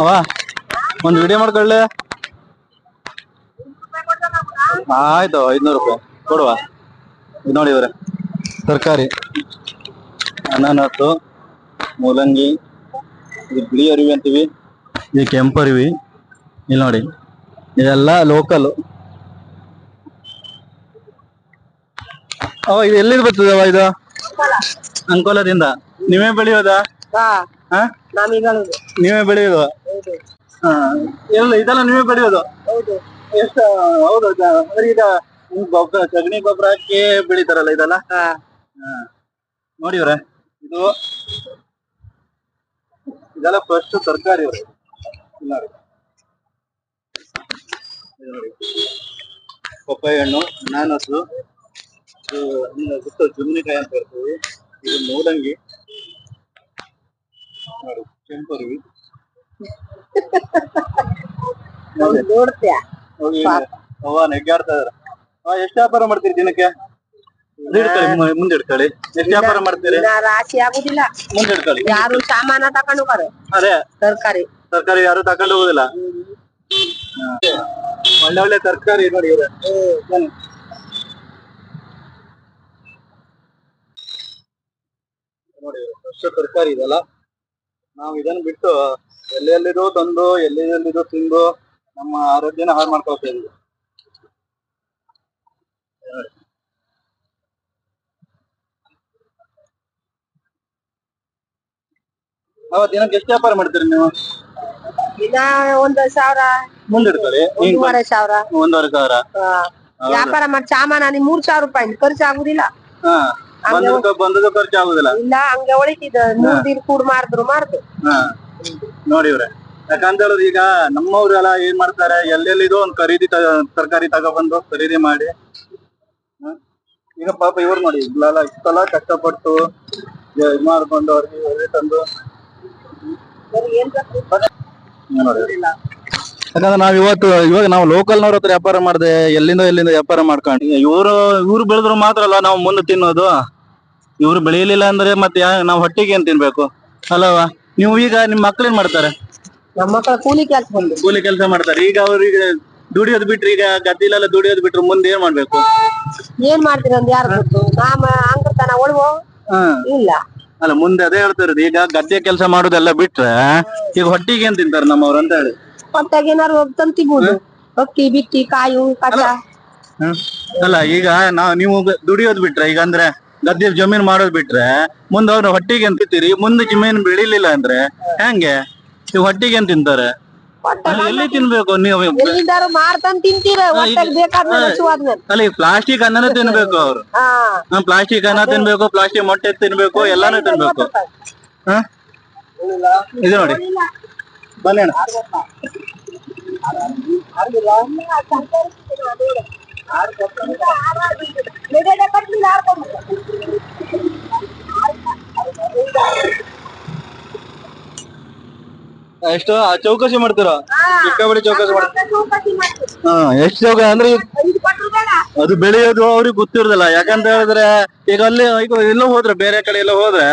ಅವ ಒಂದ್ ವಿಡಿಯೋ ಮಾಡ್ಕೊಳ್ಳಿ. ಆಯ್ತು ಐದ್ನೂರು ರೂಪಾಯಿ. ಕೊಡುವ. ಇದು ನೋಡಿ ಇವ್ರೆ. ತರಕಾರಿ. ಅನಾನಸು ಮೂಲಂಗಿ ಇದು ಬಿಳಿ ಅರಿವಿ ಅಂತೀವಿ. ಇದು ಕೆಂಪು ಅರಿವಿ. ಇಲ್ಲಿ ನೋಡಿ. ಇದೆಲ್ಲ ಲೋಕಲ್ ಅವ ಇದು ಎಲ್ಲಿಂದ ಬರ್ತದವ ಇದು? ಅಂಕೋಲದಿಂದ. ನೀವೇ ಬೆಳೆಯೋದಾ? ಹಾ? ನೀವೇ ಬೆಳೆಯೋದು? ಹಾ. ಎಲ್ಲ ಇದೆಲ್ಲ ನೀವೇ ಬೆಳೆಯೋದು? ಹೌದು. ಎಷ್ಟು ಹೌದು ಅಂದ್ರೆ ಈಗ ಗೊಬ್ಬರ ಸಗಣಿ ಗೊಬ್ಬರ ಹಾಕಿ ಬೆಳಿತಾರಲ್ಲ ಇದೆಲ್ಲ? ಹಾ. ನೋಡಿ ಇವ್ರೆ ಇದು ಇದೆಲ್ಲ ಫಸ್ಟ್ ತರಕಾರಿ ಇವ್ರೆ ಪಪ್ಪಾಯ ಹಣ್ಣು ಅನಾನಸು ಗೊತ್ತು ಜುಮ್ನಿಕಾಯಿ ಅಂತ ಹೇಳ್ತೀವಿ. ಇದು ಮೂಲಂಗಿ. ನೋಡಿ ಕೆಂಪರುವಿ ನೋಡ್ತೀಯ ಅವ್ವ ನೆಗ್ಗಾಡ್ತಾ ಇದಾರೆ. ಅವ ಎಷ್ಟು ವ್ಯಾಪಾರ ಮಾಡ್ತೀರಿ ದಿನಕ್ಕೆ? ಮುಂದೆ ಇಡ್ಕೊಳ್ಳಿ ಎಷ್ಟು ವ್ಯಾಪಾರ ಮಾಡ್ತೀರಿ? ರಾಶಿ ಆಗುದಿಲ್ಲ. ಮುಂದೆ ಇಡ್ಕೊಳ್ಳಿ ಯಾರು ಸಾಮಾನ ತಕೊಂಡು ಹೋಗಾರೆ? ಅದೇ. ತರಕಾರಿ. ತರಕಾರಿ ಯಾರು ತಕೊಂಡು ಹೋಗುದಿಲ್ಲ? ಒಳ್ಳೆ ಒಳ್ಳೆ ತರಕಾರಿ ನೋಡಿ ಇವ್ರೆ. ನೋಡಿ ಫ್ರೆಶ್ ತರಕಾರಿ ಇದೆಲ್ಲ ನಾವು ಇದನ್ನ ಬಿಟ್ಟು ಎಲ್ಲೆಲ್ಲಿದೋ ತಂದು ಎಲ್ಲೆಲ್ಲಿದೋ ತಿಂದು ನಮ್ಮ ಆರೋಗ್ಯನ ಹಾಳು ಮಾಡ್ಕೊಳ್ತಾ ಇದ್ವಿ ಅವ ದಿನಕ್ಕೆ ಎಷ್ಟು ವ್ಯಾಪಾರ ಮಾಡ್ತೀರಿ ನೀವು? ದಿನ ಒಂದ್ ಸಾವಿರ ಮುಂದೆ ಇಡ್ಕೊಳ್ಳಿ ಹಿಂಗ್ ಒಂದೂವರೆ ಸಾವಿರ. ಒಂದೂವರೆ ಸಾವಿರ. ವ್ಯಾಪಾರ ಮಾಡಿ ಸಾಮಾನ ನಿಮ್ ಮೂರ್ ಸಾವಿರ ರೂಪಾಯಿ ಖರ್ಚು ಆಗುದಿಲ್ಲ. ಹಾ ಬಂದದ ಬಂದದ ಖರ್ಚು ಆಗುದಿಲ್ಲ. ಇಲ್ಲ ಹಂಗೆ ಒಳಿತಿದ ಮೂರ್ ದಿನ ಕೂಡ್ ಮಾಡಿದ್ರು ಮಾಡ್ದು ಹಾ. ನೋಡಿ ಇವ್ರೆ ಈಗ ನಮ್ಮವ್ರೆಲ್ಲ ಏನ್ ಮಾಡ್ತಾರೆ ಎಲ್ಲೆಲ್ಲಿದೋ ಒಂದ್ ಖರೀದಿ ತರಕಾರಿ ತಗೊಬಂದು ಖರೀದಿ ಮಾಡಿ ಹ? ಈಗ ಪಾಪ ಇವ್ರು ನೋಡಿ ಇಲ್ಲೆಲ್ಲ ಇಷ್ಟೆಲ್ಲ ಕಷ್ಟಪಟ್ಟು ಇದ್ ಮಾಡ್ಕೊಂಡು ಅವ್ರಿಗೆ ತಂದು ಏನ್ ನೋಡಿ. ಯಾಕಂದ್ರೆ ನಾವ್ ಇವತ್ತು ಇವಾಗ ನಾವು ಲೋಕಲ್ನವ್ರ ಹತ್ರ ವ್ಯಾಪಾರ ಮಾಡದೆ ಎಲ್ಲಿಂದ ಎಲ್ಲಿಂದ ವ್ಯಾಪಾರ ಮಾಡ್ಕೊಂಡು. ಇವರು ಇವ್ರು ಬೆಳೆದ್ರು ಮಾತ್ರ ಅಲ್ಲ ನಾವು ಮುಂದೆ ತಿನ್ನೋದು. ಇವ್ರು ಬೆಳೆಯಲಿಲ್ಲ ಅಂದ್ರೆ ಮತ್ತೆ ಯಾ- ನಾವು ಹೊಟ್ಟಿಗೆ ಏನ್ ತಿನ್ಬೇಕು? ಅಲ್ಲವಾ? ನೀವು ಈಗ ನಿಮ್ ಮಕ್ಳೇನ್ ಏನ್ ಮಾಡ್ತಾರೆ? ನಮ್ಮ ಮಕ್ಕಳ ಕೂಲಿ ಕೆಲಸ ಬಂದು. ಕೂಲಿ ಕೆಲಸ ಮಾಡ್ತಾರೆ. ಈಗ ಅವ್ರಿಗೆ ದುಡಿಯೋದ್ ಬಿಟ್ರೆ ಈಗ ಗದ್ದಿಲೆಲ್ಲ ದುಡಿಯೋದ್ ಬಿಟ್ರೆ ಮುಂದೆ ಏನ್ ಮಾಡ್ಬೇಕು? ಏನ್ ಮಾಡ್ತೀರ ಅಂತ ಯಾರು ಗೊತ್ತು? ನಾಮ ಅಂಗತನ ಒಳ್ವೋ? ಹಾ. ಇಲ್ಲ. ಅಲ್ಲ ಮುಂದೆ ಅದೇ ಹೇಳ್ತಿರೋದು ಈಗ ಗದ್ದೆ ಕೆಲಸ ಮಾಡೋದೆಲ್ಲ ಬಿಟ್ರೆ ಈಗ ಹೊಟ್ಟಿಗೆ ಏನ್ ತಿಂತಾರೆ ನಮ್ಮವ್ರು ಅಂತ ಹೇಳಿ. ಹೊತ್ತಾಗ ಏನಾರು ತಂತಿಬಹುದು ಅಕ್ಕಿ ಬಿಟ್ಟಿ ಕಾಯು ಕಸ. ಹ್ಮ್. ಅಲ್ಲ ಈಗ ನಾವ್ ನೀವು ಗ- ದುಡಿಯೋದ್ ಬಿಟ್ರೆ ಈಗ ಅಂದ್ರೆ ಗದ್ದೆ ಜಮೀನ್ ಮಾಡೋದ್ ಬಿಟ್ರೆ ಮುಂದೆ ಅವ್ರ ಹೊಟ್ಟಿಗೆ ತಿಂತೀರಿ? ಮುಂದೆ ಜಮೀನ್ ಬೆಳಿಲಿಲ್ಲ ಅಂದ್ರೆ ಹೆಂಗೆ? ನೀವು ಹೊಟ್ಟಿಗೆ ಏನ್ ತಿಂತಾರೆ? ಅಲ್ಲಿ ಎಲ್ಲಿ ತಿನ್ಬೇಕು ನೀವು? ಎಲ್ಲಿದ್ದಾರು ಮಾಡ್ತಾನೆ ತಿಂತೀರ? ಹೊಟ್ಟೆಗೆ ಬೇಕಾದ್ಮೇಲೆ ಹಸುವಾದ್ಮೇಲೆ ಅಲ್ಲ ಈ ಪ್ಲಾಸ್ಟಿಕ್ ಅನ್ನನೇ ತಿನ್ಬೇಕು ಅವ್ರು. ಹಾ. ಪ್ಲಾಸ್ಟಿಕ್ ಅನ್ನ ತಿನ್ಬೇಕು ಪ್ಲಾಸ್ಟಿಕ್ ಮೊಟ್ಟೆ ತಿನ್ಬೇಕು ಎಲ್ಲಾನು ತಿನ್ಬೇಕು. ಹ? ಇದು ನೋಡಿ. ಬನ್ನಿ ಎಷ್ಟು? ಆ ಚೌಕಸಿ ಮಾಡ್ತೀರಾ? ಚಿಕ್ಕಬಡಿ ಚೌಕಸಿ ಮಾಡ್ತೀರಾ ಹಾ, ಎಷ್ಟು ಚೌಕ ಅಂದ್ರೆ ಅದು ಬೆಳೆಯೋದು ಅವ್ರಿಗೆ ಗೊತ್ತಿರೋದಿಲ್ಲ. ಯಾಕಂತ ಹೇಳಿದ್ರೆ ಈಗ ಅಲ್ಲಿ ಈಗ ಎಲ್ಲೋ ಹೋದ್ರೆ, ಬೇರೆ ಕಡೆ ಎಲ್ಲ ಹೋದ್ರೆ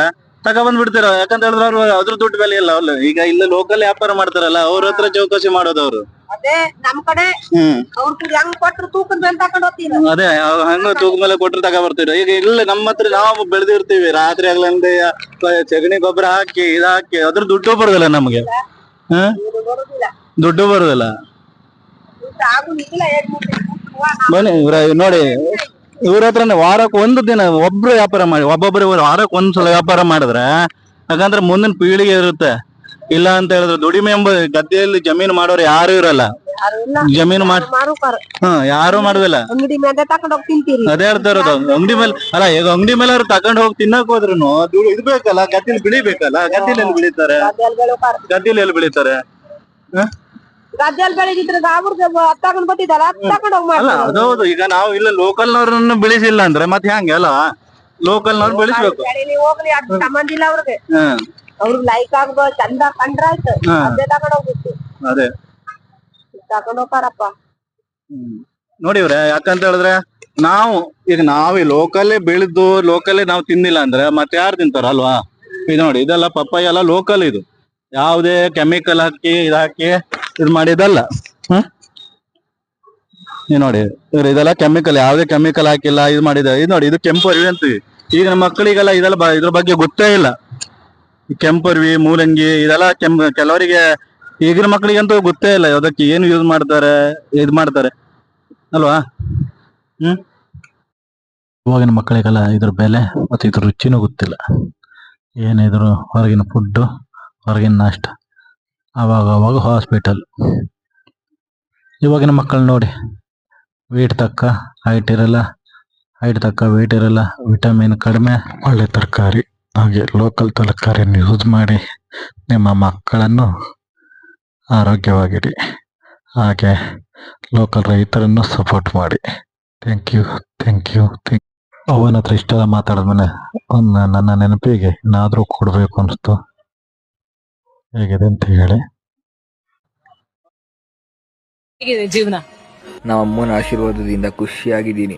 ತಗೊಬಂದ್ ಬಿಡ್ತಾರ ಯಾಕಂತ ಹೇಳಿದ್ರೆ ಅವ್ರು ಅದ್ರ ದುಡ್ಡು ಬೆಲೆ ಇಲ್ಲ. ಅವ್ರು ಈಗ ಇಲ್ಲ ಲೋಕಲ್ ವ್ಯಾಪಾರ ಮಾಡ್ತಾರಲ್ಲ ಅವ್ರ ಹತ್ರ ಚೌಕಾಸಿ ಮಾಡೋದು ಅವ್ರು. ಅದೇ ನಮ್ ಕಡೆ ಹ್ಮ್. ಅವ್ರ ಹೆಂಗ್ ಕೊಟ್ರು ತೂಕದ ಮೇಲೆ ತಕೊಂಡ್ ತಗ ಅದೇ ಅವ್ ಹಂಗ ತೂಕ ಮೇಲೆ ಕೊಟ್ರೆ ತಗೊಬರ್ತೀವಿ ಈಗ ಇಲ್ಲ ನಮ್ಮ ಹತ್ರ ನಾವು ಬೆಳೆದಿರ್ತೀವಿ ರಾತ್ರಿ ಆಗ್ಲಂದೆ ಸಗಣಿ ಗೊಬ್ಬರ ಹಾಕಿ ಇದ್ ಹಾಕಿ ಅದ್ರ ದುಡ್ಡು ಬರೋದಿಲ್ಲ ನಮ್ಗೆ. ಹ? ದುಡ್ಡು ಬರೋದಿಲ್ಲ. ಬನ್ನಿ ಇವ್ರ ನೋಡಿ. ಇವ್ರ ಹತ್ರನೇ ವಾರಕ್ಕೆ ಒಂದು ದಿನ ಒಬ್ರು ವ್ಯಾಪಾರ ಮಾಡಿ ಒಬ್ಬೊಬ್ರು ವಾರಕ್ಕೆ ಒಂದ್ಸಲ ವ್ಯಾಪಾರ ಮಾಡಿದ್ರೆ ಯಾಕಂದ್ರೆ ಮುಂದಿನ ಪೀಳಿಗೆ ಇರುತ್ತೆ. ಇಲ್ಲ ಅಂತ ಹೇಳಿದ್ರೆ ದುಡಿಮೆ ಎಂಬ ಗದ್ದೆಯಲ್ಲಿ ಜಮೀನು ಮಾಡೋರು ಯಾರು ಇರಲ್ಲ. ಜಮೀನು ಮಾಡ್ ಹ್ಮ್ ಯಾರು ಮಾಡುದಿಲ್ಲ. ಅದೇ ಹೇಳ್ತಾ ಇರೋದು. ಅಂಗಡಿ ಮೇಲೆ ಅಲ್ಲ ಈಗ ಅಂಗಡಿ ಮೇಲೆ ಅವ್ರು ತಗೊಂಡ್ ಹೋಗಿ ತಿನ್ನಕ್ ಹೋದ್ರು ಇದು ಬೇಕಲ್ಲ ಗದ್ದೆಲಿ ಬೆಳಿಬೇಕಲ್ಲ ಗದ್ದೆಲಿ ಎಲ್ಲಿ ಬೆಳಿತಾರೆ? ಗದ್ದಿಲಿ ಎಲ್ಲಿ ಬೆಳಿತಾರೆ? ಹ? ಗದ್ದೆಲ್ ಬೆಳೆದಿದ್ರೆ ಅವ್ರದ್ದು ತಕೊಂಡ್ ಬರ್ತಿದಾರ ಹತ್ ತಕೊಂಡ್ ಹೋಗಿ ಅಲ್ಲ ಮಾಡ್ತಾರೆ. ಅದೌದು ಈಗ ನಾವು ಇಲ್ಲ ಲೋಕಲ್ ಲೋಕಲ್ನವ್ರನ್ನ ಬೆಳೆಸಿಲ್ಲ ಅಂದ್ರೆ ಮತ್ತೆ ಹೆಂಗೆ ಅಲ್ಲ ಲೋಕಲ್ನವ್ರು ಬೆಳೆಸ್ಬೇಕು. ಬೆಳೀಲಿ ಹೋಗ್ಲಿ ಅದ್ ಸಂಬಂಧ ಇಲ್ಲ ಅವ್ರಿಗೆ. ಹ್ಮ್ ಅವ್ರಿಗೆ ಲೈಕ್ ಆಗ್ಬೋದು ಚಂದ ಕಂಡ್ರಾಯ್ತು ಹಾ. ಅದೇ ತಕೊಂಡ್ ಹೋಗ್ಬಿಟ್ಟು ಅದೇ. ತಕೊಂಡ್ ಹೋಗ್ತಾರಪ್ಪ. ಹ್ಮ್. ನೋಡಿ ಇವ್ರೆ ಯಾಕಂತ ಹೇಳಿದ್ರೆ ನಾವು ಈಗ ನಾವೇ ಲೋಕಲ್ಲೇ ಬೆಳೆದು ಲೋಕಲ್ಲೇ ನಾವು ತಿನ್ನಿಲ್ಲ ಅಂದ್ರೆ ಮತ್ತೆ ಯಾರು ತಿಂತಾರ ಅಲ್ವಾ? ಇದು ನೋಡಿ ಇದೆಲ್ಲ ಪಪ್ಪಾಯ ಎಲ್ಲ ಲೋಕಲ್ ಇದು. ಯಾವುದೇ ಕೆಮಿಕಲ್ ಹಾಕಿ ಇದಾಕಿ ಇದು ಮಾಡಿದಲ್ಲ ಹ್ಮ್? ನೋಡಿ ಇದೆಲ್ಲ ಕೆಮಿಕಲ್ ಯಾವುದೇ ಕೆಮಿಕಲ್ ಹಾಕಿಲ್ಲ, ಇದು ಮಾಡಿದ ಇದು ನೋಡಿ, ಇದು ಕೆಂಪು ಅರಿವಿ ಅಂತೀವಿ. ಈಗ ನಮ್ಮ ಮಕ್ಕಳಿಗೆಲ್ಲ ಇದೆಲ್ಲ ಇದ್ರ ಬಗ್ಗೆ ಗೊತ್ತೇ ಇಲ್ಲ. ಕೆಂಪು ಅರಿವಿ, ಮೂಲಂಗಿ, ಇದೆಲ್ಲ ಕೆಂ, ಕೆಲವರಿಗೆ ಈಗಿನ ಮಕ್ಕಳಿಗಂತೂ ಗೊತ್ತೇ ಇಲ್ಲ. ಅದಕ್ಕೆ ಏನು ಯೂಸ್ ಮಾಡ್ತಾರೆ, ಇದು ಮಾಡ್ತಾರೆ. ಅಲ್ವಾ? ಹ್ಮ್? ಇವಾಗಿನ ಮಕ್ಕಳಿಗೆಲ್ಲ ಇದ್ರ ಬೆಲೆ ಮತ್ತೆ ಇದ್ರ ರುಚಿನೂ ಗೊತ್ತಿಲ್ಲ. ಏನಿದ್ರು ಹೊರಗಿನ ಫುಡ್ಡು ಹೊರಗಿನ ನಾಷ್ಟ. ಅವಾಗ ಅವಾಗ ಹಾಸ್ಪಿಟಲ್ ಇವಾಗಿನ ಮಕ್ಕಳು ನೋಡಿ ವೇಟ್ ತಕ್ಕ ಹೈಟ್ ಇರಲ್ಲ ಹೈಟ್ ತಕ್ಕ ವೇಟ್ ಇರಲ್ಲ ವಿಟಮಿನ್ ಕಡಿಮೆ. ಒಳ್ಳೆ ತರಕಾರಿ, ಹಾಗೆ ಲೋಕಲ್ ತರಕಾರಿಯನ್ನು ಯೂಸ್ ಮಾಡಿ ನಿಮ್ಮ ಮಕ್ಕಳನ್ನು ಆರೋಗ್ಯವಾಗಿಡಿ. ಹಾಗೆ ಲೋಕಲ್ ರೈತರನ್ನು ಸಪೋರ್ಟ್ ಮಾಡಿ. Thank you thank you thank ಅವನ ಹತ್ರ ಇಷ್ಟೆಲ್ಲ ಮಾತಾಡಿದ್ಮೇಲೆ, ನನ್ನ ನೆನಪಿಗೆ ಇನ್ನಾದರೂ ಕೊಡಬೇಕು ಅನಿಸ್ತು ಹೇಗಿದೆ ಅಂತ ಹೇಳಿ. ಹೇಗಿದೆ ಜೀವನ? ನಮ್ಮ ಅಮ್ಮನ ಆಶೀರ್ವಾದದಿಂದ ಖುಷಿಯಾಗಿದ್ದೀನಿ.